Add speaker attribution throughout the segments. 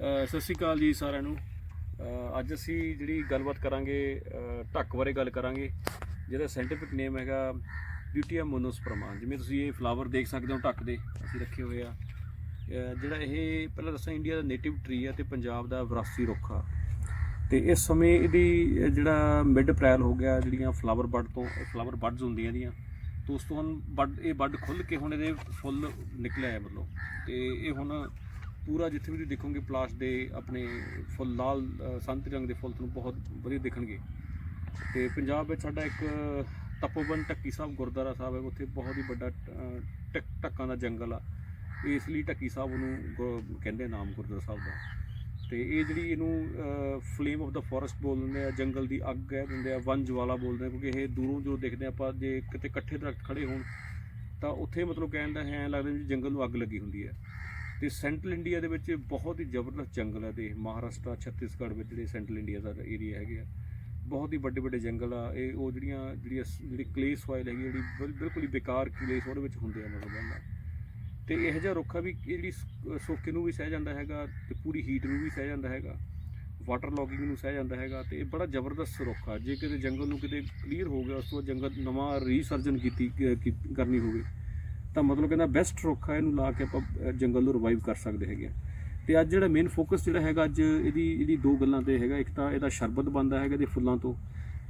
Speaker 1: ਸਤਿ ਸ਼੍ਰੀ ਅਕਾਲ ਜੀ ਸਾਰਿਆਂ ਨੂੰ। ਅੱਜ ਅਸੀਂ ਜਿਹੜੀ ਗੱਲਬਾਤ ਕਰਾਂਗੇ ਢੱਕ ਬਾਰੇ ਗੱਲ ਕਰਾਂਗੇ, ਜਿਹਦਾ ਸਾਇੰਟੀਫਿਕ ਨੇਮ ਹੈਗਾ ਬਿਊਟੀਆ ਮੋਨੋਸਪਰਮਾ ਜਿਵੇਂ ਤੁਸੀਂ ਇਹ ਫਲਾਵਰ ਦੇਖ ਸਕਦੇ ਹੋ ਢੱਕ ਦੇ, ਅਸੀਂ ਰੱਖੇ ਹੋਏ ਆ। ਜਿਹੜਾ ਇਹ ਪਹਿਲਾਂ ਦੱਸਾਂ ਇੰਡੀਆ ਦਾ ਨੇਟਿਵ ਟਰੀ ਆ ਤੇ ਪੰਜਾਬ ਦਾ ਵਿਰਾਸਤੀ ਰੁੱਖ ਆ। ਤੇ ਇਸ ਸਮੇਂ ਇਹਦੀ ਜਿਹੜਾ ਮਿਡ ਅਪ੍ਰੈਲ ਹੋ ਗਿਆ, ਜਿਹੜੀਆਂ ਫਲਾਵਰ ਬਡ ਤੋਂ ਫਲਾਵਰ ਬਡਸ ਹੁੰਦੀਆਂ ਇਹਦੀਆਂ ਤੋਂ ਉਸ ਤੋਂ ਹੁਣ ਬਡ ਇਹ ਬਡ ਖੁੱਲ ਕੇ ਹੁਣ ਇਹਦੇ ਫੁੱਲ ਨਿਕਲਿਆ ਹੈ ਮਤਲਬ। ਤੇ ਇਹ ਹੁਣ ਪੂਰਾ ਜਿੱਥੇ ਵੀ ਤੁਸੀਂ ਦੇਖੋਗੇ ਪਲਾਸ ਦੇ ਆਪਣੇ ਫੁੱਲ ਲਾਲ ਅ, ਰੰਗ ਦੇ ਫੁੱਲ ਤੁਹਾਨੂੰ ਬਹੁਤ ਵਧੀਆ ਦਿਖਣਗੇ। ਤੇ ਪੰਜਾਬ ਵਿੱਚ ਸਾਡਾ ਇੱਕ ਤਪੋਵਨ ਢੱਕੀ ਸਾਹਿਬ ਗੁਰਦੁਆਰਾ ਸਾਹਿਬ ਹੈ ਉੱਥੇ ਬਹੁਤ ਹੀ ਵੱਡਾ ਅ, ਢੱਕ- ਦਾ ਜੰਗਲ ਆ। ਇਸ ਲਈ ਢੱਕੀ ਸਾਹਿਬ ਉਹਨੂੰ ਗੁ- ਕਹਿੰਦੇ ਨਾਮ ਗੁਰਦੁਆਰਾ ਸਾਹਿਬ ਦਾ। ਤੇ ਇਹ ਜਿਹੜੀ ਇਹਨੂੰ ਫਲੇਮ ਆਫ ਦਾ ਫੋਰੈਸਟ ਬੋਲਦੇ ਆ ਜੰਗਲ ਦੀ ਅੱਗ ਕਹਿ ਦਿੰਦੇ ਆ ਵਨ ਜਵਾਲਾ ਬੋਲਦੇ ਆ ਕਿਉਂਕਿ ਇਹ ਦੂਰੋਂ ਜੋ ਦੇਖਦੇ ਆਪਾਂ ਜੇ ਕਿਤੇ ਇਕੱਠੇ ਦਰਖਤ ਖੜੇ ਹੋਣ ਤਾਂ ਉੱਥੇ ਮਤਲਬ ਕਹਿਣ ਦਾ ਹੈ ਲੱਗਦਾ ਵੀ ਜੰਗਲ ਨੂੰ ਅੱਗ ਲੱਗੀ ਹੁੰਦੀ ਹੈ। ਤੇ ਸੈਂਟਰਲ ਇੰਡੀਆ ਦੇ ਵਿੱਚ ਬਹੁਤ ਹੀ ਜ਼ਬਰਦਸਤ ਜੰਗਲ ਹੈ ਤੇ ਮਹਾਰਾਸ਼ਟਰ, ਛੱਤੀਸਗੜ੍ਹ ਵਿੱਚ ਜਿਹੜੇ ਸੈਂਟਰਲ ਇੰਡੀਆ ਦਾ ਏਰੀਆ ਹੈਗੇ ਆ, ਬਹੁਤ ਹੀ ਵੱਡੇ ਵੱਡੇ ਜੰਗਲ ਆ, ਇਹ ਉਹ ਜਿਹੜੀਆਂ ਜਿਹੜੀਆਂ ਜਿਹੜੀ ਕਲੇ ਸੋਇਲ ਹੈਗੀ ਜਿਹੜੀ ਬਿਲਕੁਲ ਹੀ ਬੇਕਾਰ ਕਲੇ ਉਹਦੇ ਵਿੱਚ ਹੁੰਦੇ ਆ ਮਤਲਬ ਬੰਦਾ ਤੇ ਇਹੋ ਜਿਹਾ ਰੁੱਖ ਆ ਵੀ ਜਿਹੜੀ ਸੋਕੇ ਨੂੰ ਵੀ ਸਹਿ ਜਾਂਦਾ ਹੈਗਾ ਤੇ ਪੂਰੀ ਹੀਟ ਨੂੰ ਵੀ ਸਹਿ ਜਾਂਦਾ ਹੈਗਾ ਵਾਟਰ ਲੌਗਿੰਗ ਨੂੰ ਸਹਿ ਜਾਂਦਾ ਹੈਗਾ ਤੇ ਇਹ ਬੜਾ ਜ਼ਬਰਦਸਤ ਰੁੱਖ ਆ। ਜੇ ਕਿਤੇ ਜੰਗਲ ਨੂੰ ਕਿਤੇ ਕਲੀਅਰ ਹੋ ਗਿਆ, ਉਸ ਤੋਂ ਬਾਅਦ ਜੰਗਲ ਨਵਾਂ ਰੀਸਰਜਨ ਕੀਤੀ ਕਰਨੀ ਹੋਵੇ ਤਾਂ ਮਤਲਬ ਕਹਿੰਦਾ ਬੈਸਟ ਰੁੱਖ ਆ, ਇਹਨੂੰ ਲਾ ਕੇ ਆਪਾਂ ਜੰਗਲ ਨੂੰ ਰਿਵਾਈਵ ਕਰ ਸਕਦੇ ਹੈਗੇ ਆ। ਤੇ ਅੱਜ ਜਿਹੜਾ ਮੇਨ ਫੋਕਸ ਜਿਹੜਾ ਹੈਗਾ, ਅੱਜ ਇਹਦੀ ਇਹਦੀ ਦੋ ਗੱਲਾਂ ਤੇ ਹੈਗਾ। ਇੱਕ ਤਾਂ ਇਹਦਾ ਸ਼ਰਬਤ ਬਣਦਾ ਹੈਗਾ ਇਹਦੇ ਫੁੱਲਾਂ ਤੋਂ।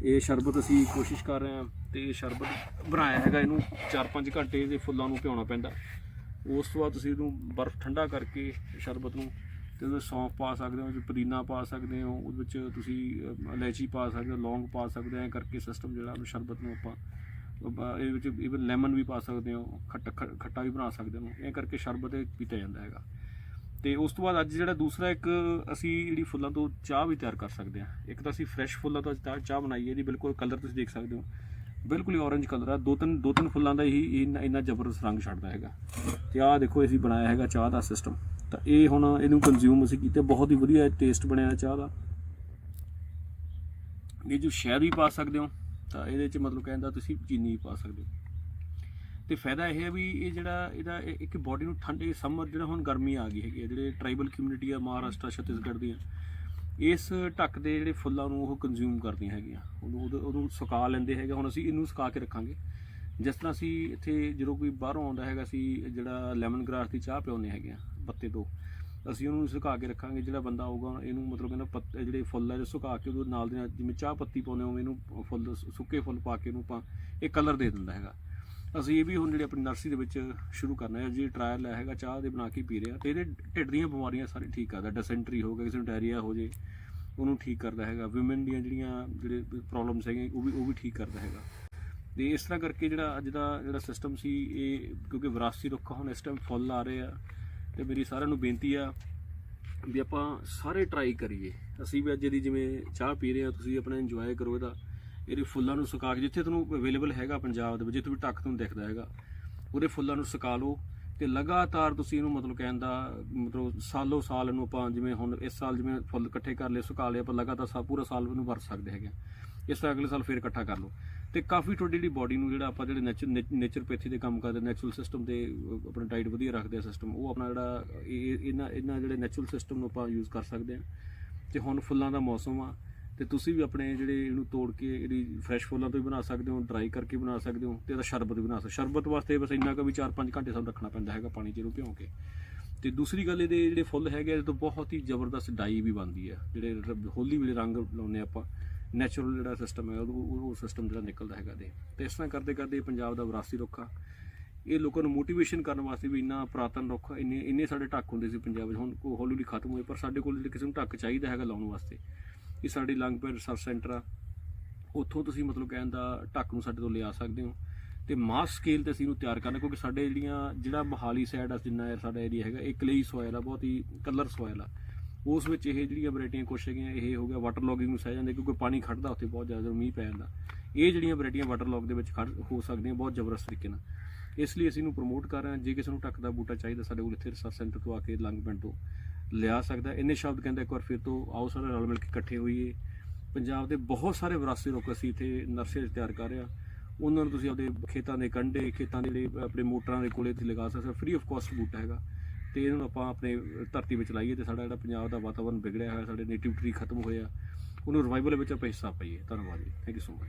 Speaker 1: ਇਹ ਸ਼ਰਬਤ ਅਸੀਂ ਕੋਸ਼ਿਸ਼ ਕਰ ਰਹੇ ਹਾਂ ਤੇ ਇਹ ਸ਼ਰਬਤ ਬਣਾਇਆ ਹੈਗਾ ਇਹਨੂੰ 4-5 ਘੰਟੇ ਇਹਦੇ ਫੁੱਲਾਂ ਨੂੰ ਭਿਉਣਾ ਪੈਂਦਾ। ਉਸ ਤੋਂ ਬਾਅਦ ਤੁਸੀਂ ਇਹਨੂੰ ਬਰਫ਼ ਠੰਡਾ ਕਰਕੇ ਸ਼ਰਬਤ ਨੂੰ ਤੇ ਉਹਦੇ ਸੌਂਫ ਪਾ ਸਕਦੇ ਹੋ ਵਿੱਚ ਪੁਦੀਨਾ ਪਾ ਸਕਦੇ ਹੋ, ਉਹਦੇ ਵਿੱਚ ਤੁਸੀਂ ਇਲਾਇਚੀ ਪਾ ਸਕਦੇ ਹੋ, ਲੌਂਗ ਪਾ ਸਕਦੇ ਹੋ ਕਰਕੇ ਸਿਸਟਮ ਜਿਹੜਾ ਉਹਨੂੰ ਸ਼ਰਬਤ ਨੂੰ ਆਪਾਂ ਇਹ ਵਿੱਚ ਇਵਨ ਲੈਮਨ ਵੀ ਪਾ ਸਕਦੇ ਹੋ, ਖੱਟਾ ਖ- ਖੱਟਾ ਵੀ ਬਣਾ ਸਕਦੇ ਹੋ। ਇਹ ਕਰਕੇ ਸ਼ਰਬਤ ਪੀਤਾ ਜਾਂਦਾ ਹੈਗਾ। ਤੇ ਉਸ ਤੋਂ ਬਾਅਦ ਅੱਜ ਜਿਹੜਾ ਦੂਸਰਾ ਇੱਕ ਅਸੀਂ ਜਿਹੜੀ ਫੁੱਲਾਂ ਤੋਂ ਚਾਹ ਵੀ ਤਿਆਰ ਕਰ ਸਕਦੇ ਹਾਂ। ਇੱਕ ਤਾਂ ਅਸੀਂ ਫਰੈਸ਼ ਫੁੱਲਾਂ ਤੋਂ ਚਾਹ- ਚਾਹ ਬਣਾਈ ਹੈ ਇਹਦੀ ਬਿਲਕੁਲ ਕਲਰ ਤੁਸੀਂ ਦੇਖ ਸਕਦੇ ਹੋ। ਬਿਲਕੁਲ ਹੀ orange ਕਲਰ ਆ। ਦੋ ਤਿੰਨ ਦੋ ਤਿੰਨ ਫੁੱਲਾਂ ਦਾ ਹੀ ਇੰਨਾ ਇੰਨਾ ਜ਼ਬਰਦਸਤ ਰੰਗ ਛੱਡਦਾ ਹੈਗਾ। ਤੇ ਆਹ ਦੇਖੋ ਅਸੀਂ ਬਣਾਇਆ ਹੈਗਾ ਚਾਹ ਦਾ ਸਿਸਟਮ ਤਾਂ ਇਹ ਹੁਣ ਇਹਨੂੰ ਕੰਜ਼ਿਊਮ ਅਸੀਂ ਕੀਤਾ। ਬਹੁਤ ਹੀ ਵਧੀਆ ਟੇਸਟ ਬਣਿਆ ਚਾਹ ਦਾ। ਇਹ ਜੋ ਸ਼ਹਿਦ ਵੀ ਪਾ ਸਕਦੇ ਹੋ। ਤਾਂ ਇਹਦੇ ਚ ਮਤਲਬ ਕਹਿੰਦਾ ਤੁਸੀਂ ਚੀਨੀ ਪਾ ਸਕਦੇ ਹੋ। ਤੇ ਫਾਇਦਾ ਇਹ ਹੈ ਵੀ ਇਹ ਜਿਹੜਾ ਇਹਦਾ ਇੱਕ ਬਾਡੀ ਨੂੰ ਠੰਡ, ਇਹ ਸਮਰ ਜਿਹੜਾ ਹੁਣ ਗਰਮੀ ਆ ਗਈ ਹੈਗੀ ਹੈ, ਜਿਹੜੇ ਟ੍ਰਾਈਬਲ ਕਮਿਊਨਿਟੀ ਆ ਮਹਾਰਾਸ਼ਟਰ, ਛੱਤੀਸਗੜ੍ਹ ਦੀਆਂ, ਇਸ ਢੱਕ ਦੇ ਜਿਹੜੇ ਫੁੱਲਾਂ ਨੂੰ ਉਹ ਕੰਜ਼ਿਊਮ ਕਰਦੀਆਂ ਹੈਗੀਆਂ। ਉਹਨੂੰ ਉਹਨੂੰ ਸੁਕਾ ਲੈਂਦੇ ਹੈਗੇ ਹੁਣ ਅਸੀਂ ਇਹਨੂੰ ਸੁਕਾ ਕੇ ਰੱਖਾਂਗੇ। ਜਿਸ ਤਰ੍ਹਾਂ ਅਸੀਂ ਇੱਥੇ ਜਦੋਂ ਕੋਈ ਬਾਹਰੋਂ ਆਉਂਦਾ ਹੈਗਾ, ਅਸੀਂ ਜਿਹੜਾ ਲੈਮਨ ਗ੍ਰਾਸ ਦੀ ਚਾਹ ਪਿਆਉਂਦੇ ਹੈਗੇ ਆ ਪੱਤੇ ਤੋਂ ਅਸੀਂ ਉਹਨੂੰ ਸੁਕਾ ਕੇ ਰੱਖਾਂਗੇ, ਜਿਹੜਾ ਬੰਦਾ ਆਊਗਾ, ਇਹਨੂੰ ਮਤਲਬ ਕਹਿੰਦਾ ਪੱਤ ਜਿਹੜੇ ਫੁੱਲ ਹੈ ਸੁਕਾ ਕੇ ਉਹਦੇ ਨਾਲ ਦੇ ਨਾਲ ਜਿਵੇਂ ਚਾਹ ਪੱਤੀ ਪਾਉਂਦੇ ਹੋ ਇਹਨੂੰ ਫੁੱਲ, ਸੁੱਕੇ ਫੁੱਲ ਪਾ ਕੇ ਇਹਨੂੰ ਆਪਾਂ ਇਹ ਕਲਰ ਦੇ ਦਿੰਦਾ ਹੈਗਾ। ਅਸੀਂ ਇਹ ਵੀ ਹੁਣ ਜਿਹੜੇ ਆਪਣੀ ਨਰਸਰੀ ਦੇ ਵਿੱਚ ਸ਼ੁਰੂ ਕਰਨਾ ਹੈ, ਜੀ ਟ੍ਰਾਇਲ ਹੈਗਾ, ਚਾਹ ਦੇ ਬਣਾ ਕੇ ਪੀ ਰਿਹਾ ਤੇ ਇਹਦੇ ਢਿੱਡ ਦੀਆਂ ਬਿਮਾਰੀਆਂ ਸਾਰੀ ਠੀਕ ਕਰਦਾ ਡਿਸੈਂਟਰੀ ਹੋ ਗਿਆ, ਕਿਸੇ ਨੂੰ ਡਾਇਰੀਆ ਹੋ ਜੇ, ਉਹਨੂੰ ਠੀਕ ਕਰਦਾ ਹੈਗਾ। ਔਮਨ ਦੀਆਂ ਜਿਹੜੀਆਂ ਜਿਹੜੇ ਪ੍ਰੋਬਲਮਸ ਹੈਗੀਆਂ, ਉਹ ਵੀ ਉਹ ਵੀ ਠੀਕ ਕਰਦਾ ਹੈਗਾ। ਤੇ ਇਸ ਤਰ੍ਹਾਂ ਕਰਕੇ ਜਿਹੜਾ ਅੱਜ ਦਾ ਜਿਹੜਾ ਸਿਸਟਮ ਸੀ, ਇਹ ਕਿਉਂਕਿ ਵਿਰਾਸਤੀ ਰੁੱਖ ਹੁਣ ਇਸ ਟਾਈਮ ਫੁੱਲ ਆ ਰਹੇ ਆ। ਤੇ ਮੇਰੀ ਸਾਰਿਆਂ ਨੂੰ ਬੇਨਤੀ ਆ ਵੀ ਆਪਾਂ ਸਾਰੇ ਟਰਾਈ ਕਰੀਏ। ਅਸੀਂ ਵੀ ਅੱਜ ਦੀ ਜਿਵੇਂ ਚਾਹ ਪੀ ਰਹੇ ਆ, ਤੁਸੀਂ ਆਪਣਾ ਇੰਜੋਏ ਕਰੋ ਇਹਦਾ। ਇਹਦੇ ਫੁੱਲਾਂ ਨੂੰ ਸੁਕਾ ਕੇ, ਜਿੱਥੇ ਤੁਹਾਨੂੰ ਅਵੇਲੇਬਲ ਹੈਗਾ ਪੰਜਾਬ ਦੇ ਵਿੱਚ, ਜਿੱਥੇ ਵੀ ਟੱਕ ਤੁਹਾਨੂੰ ਦਿਖਦਾ ਹੈਗਾ, ਉਹਦੇ ਫੁੱਲਾਂ ਨੂੰ ਸੁਕਾ ਲਓ। ਤੇ ਲਗਾਤਾਰ ਤੁਸੀਂ ਇਹਨੂੰ ਮਤਲਬ ਕਹਿਣ ਦਾ, ਮਤਲਬ ਸਾਲੋ ਸਾਲ ਇਹਨੂੰ ਆਪਾਂ ਜਿਵੇਂ ਹੁਣ ਇਸ ਸਾਲ ਜਿਵੇਂ ਫੁੱਲ ਇਕੱਠੇ ਕਰ ਲਏ, ਸੁਕਾ ਲਏ, ਆਪਾਂ ਲਗਾਤਾਰ ਸਾ, ਪੂਰਾ ਸਾਲ ਇਹਨੂੰ ਵਰਤ ਸਕਦੇ ਹੈਗੇ ਆ। ਇਸ ਤਰ੍ਹਾਂ ਅਗਲੇ ਸਾਲ ਫੇਰ ਇਕੱਠਾ ਕਰ ਲਓ ਤੇ ਕਾਫੀ ਤੁਹਾਡੀ ਜਿਹੜੀ ਬਾਡੀ ਨੂੰ ਜਿਹੜਾ ਆਪਾਂ ਜਿਹੜੇ ਨੇਚਰ ਨੇਚਰਪੈਥੀ ਦੇ ਕੰਮ ਕਰਦੇ ਨੈਚੁਰਲ ਸਿਸਟਮ ਦੇ ਆਪਣਾ ਡਾਈਟ ਵਧੀਆ ਰੱਖਦੇ ਆ ਸਿਸਟਮ ਉਹ ਆਪਣਾ ਜਿਹੜਾ, ਇਹ- ਇਹਨਾਂ ਇਹਨਾਂ ਜਿਹੜੇ ਨੈਚੁਰਲ ਸਿਸਟਮ ਨੂੰ ਆਪਾਂ ਯੂਜ਼ ਕਰ ਸਕਦੇ ਆ ਤੇ ਹੁਣ ਫੁੱਲਾਂ ਦਾ ਮੌਸਮ ਆ ਤੇ ਤੁਸੀਂ ਵੀ ਆਪਣੇ ਜਿਹੜੇ ਇਹਨੂੰ ਤੋੜ ਕੇ ਇਹਦੀ ਫਰੈਸ਼ ਫੁੱਲਾਂ ਤੋਂ ਵੀ ਬਣਾ ਸਕਦੇ ਹੋ ਡਰਾਈ ਕਰਕੇ ਬਣਾ ਸਕਦੇ ਹੋ ਤੇ ਇਹਦਾ ਸ਼ਰਬਤ ਵੀ ਬਣਾ ਸਕਦੇ ਸ਼ਰਬਤ ਵਾਸਤੇ ਬਸ ਇੰਨਾ ਕੁ ਵੀ 4-5 ਘੰਟੇ ਸਾਨੂੰ ਰੱਖਣਾ ਪੈਂਦਾ ਹੈਗਾ ਪਾਣੀ 'ਚ ਇਹਨੂੰ ਭਿਉਂ ਕੇ। ਤੇ ਦੂਸਰੀ ਗੱਲ ਇਹਦੇ ਜਿਹੜੇ ਫੁੱਲ ਹੈਗੇ ਇਹਦੇ ਤੋਂ ਬਹੁਤ ਹੀ ਜ਼ਬਰਦਸਤ ਡਾਈ ਵੀ ਬਣਦੀ ਹੈ ਜਿਹੜੇ ਰ- ਹੋਲੀ ਵੇਲੇ ਰੰਗ ਲਾਉਂਦੇ ਆਪਾਂ ਨੈਚੁਰਲ ਜਿਹੜਾ ਸਿਸਟਮ ਹੈ, ਉਹ ਸਿਸਟਮ ਜਿਹੜਾ ਨਿਕਲਦਾ ਹੈਗਾ ਦੇ ਤੇ ਇਸ ਤਰ੍ਹਾਂ ਕਰਦੇ ਕਰਦੇ ਪੰਜਾਬ ਦਾ ਵਿਰਾਸਤੀ ਰੁੱਖ ਆ। ਇਹ ਲੋਕਾਂ ਨੂੰ ਮੋਟੀਵੇਸ਼ਨ ਕਰਨ ਵਾਸਤੇ ਵੀ ਇੰਨਾ ਪ੍ਰਾਤਨ ਰੁੱਖ ਇੰਨੇ ਇੰਨੇ ਸਾਡੇ ਢੱਕ ਹੁੰਦੇ ਸੀ ਪੰਜਾਬ ਵਿੱਚ ਹੁਣ ਉਹ ਹੌਲੀ ਹੌਲੀ ਖਤਮ ਹੋਏ, ਪਰ ਸਾਡੇ ਕੋਲ ਕਿਸੇ ਨੂੰ ਢੱਕ ਚਾਹੀਦਾ ਹੈਗਾ ਲਾਉਣ ਵਾਸਤੇ ਇਹ ਸਾਡੇ ਲੰਗਪੁਰ ਰਿਸਰਚ ਸੈਂਟਰ ਆ, ਉੱਥੋਂ ਤੁਸੀਂ ਮਤਲਬ ਕਹਿਣ ਦਾ ਢੱਕ ਨੂੰ ਸਾਡੇ ਤੋਂ ਲਿਆ ਸਕਦੇ ਹੋ। ਤੇ ਮਾਸ ਸਕੇਲ ਤੇ ਅਸੀਂ ਇਹਨੂੰ ਤਿਆਰ ਕਰਨਾ, ਕਿਉਂਕਿ ਸਾਡੇ ਜਿਹੜੀਆਂ, ਜਿਹੜਾ ਮਹਾਲੀ ਸਾਈਡ ਆ, ਜਿੰਨਾ ਸਾਡਾ ਏਰੀਆ ਹੈਗਾ, ਇਹ ਕਲੇਈ ਸੋਇਲ ਆ, ਬਹੁਤ ਹੀ ਕਲਰ ਸੋਇਲ ਆ। ਉਸ ਵਿੱਚ ਇਹ ਜਿਹੜੀਆਂ ਵੈਰਾਈਟੀਆਂ ਕੁਛ ਹੈਗੀਆਂ, ਇਹ ਹੋ ਗਿਆ ਵਾਟਰ ਲੌਗਿੰਗ ਨੂੰ ਸਹਿ ਜਾਂਦੇ, ਕਿਉਂਕਿ ਪਾਣੀ ਖੜਦਾ ਉੱਥੇ ਬਹੁਤ ਜ਼ਿਆਦਾ, ਜਦੋਂ ਮੀਂਹ ਪੈ ਜਾਂਦਾ। ਇਹ ਜਿਹੜੀਆਂ ਵੈਰਾਈਟੀਆਂ ਵਾਟਰ ਲੌਗ ਦੇ ਵਿੱਚ ਖੜ, ਹੋ ਸਕਦੀਆਂ, ਬਹੁਤ ਜ਼ਬਰਦਸਤ ਤਰੀਕੇ ਨਾਲ। ਇਸ ਲਈ ਅਸੀਂ ਇਹਨੂੰ ਪ੍ਰਮੋਟ ਕਰ ਰਹੇ ਹਾਂ। ਜੇ ਕਿਸੇ ਨੂੰ ਢੱਕ ਦਾ ਬੂਟਾ ਚਾਹੀਦਾ, ਸਾਡੇ ਕੋਲ ਇੱਥੇ ਰਿਸਰਚ ਸੈਂਟਰ ਤੋਂ ਆ ਕੇ ਲੰਗ ਪਿੰਡ ਤੋਂ। ਲਿਆ ਸਕਦਾ। ਇੰਨੇ ਸ਼ਬਦ ਕਹਿੰਦਾ ਇੱਕ ਵਾਰ ਫਿਰ ਤੋਂ ਆਓ ਸਾਰੇ ਰਲ ਮਿਲ ਕੇ ਇਕੱਠੇ ਹੋਈਏ। ਪੰਜਾਬ ਦੇ ਬਹੁਤ ਸਾਰੇ ਵਿਰਾਸਤੀ ਲੋਕ ਅਸੀਂ ਇੱਥੇ ਨਰਸਰੀ 'ਚ ਤਿਆਰ ਕਰ ਰਹੇ ਹਾਂ। ਉਹਨਾਂ ਨੂੰ ਤੁਸੀਂ ਆਪਦੇ ਖੇਤਾਂ ਦੇ ਕੰਢੇ, ਖੇਤਾਂ ਦੇ ਜਿਹੜੇ ਆਪਣੇ ਮੋਟਰਾਂ ਦੇ ਕੋਲੇ ਤੇ ਲਗਾ ਸਕਦੇ ਫ੍ਰੀ ਆਫ ਕਾਸਟ ਬੂਟਾ ਹੈਗਾ। ਤੇ ਇਹਨੂੰ ਆਪਾਂ ਆਪਣੇ ਧਰਤੀ ਵਿੱਚ ਲਾਈਏ ਤੇ ਸਾਡਾ ਜਿਹੜਾ ਪੰਜਾਬ ਦਾ ਵਾਤਾਵਰਨ ਵਿਗੜਿਆ ਹੋਇਆ, ਸਾਡੇ ਨੇਟਿਵ ਟਰੀ ਖਤਮ ਹੋਇਆ। ਉਹਨੂੰ ਰਿਵਾਈਵਲ ਵਿੱਚ ਆਪਾਂ ਹਿੱਸਾ ਪਾਈਏ। ਧੰਨਵਾਦ ਜੀ। Thank you so much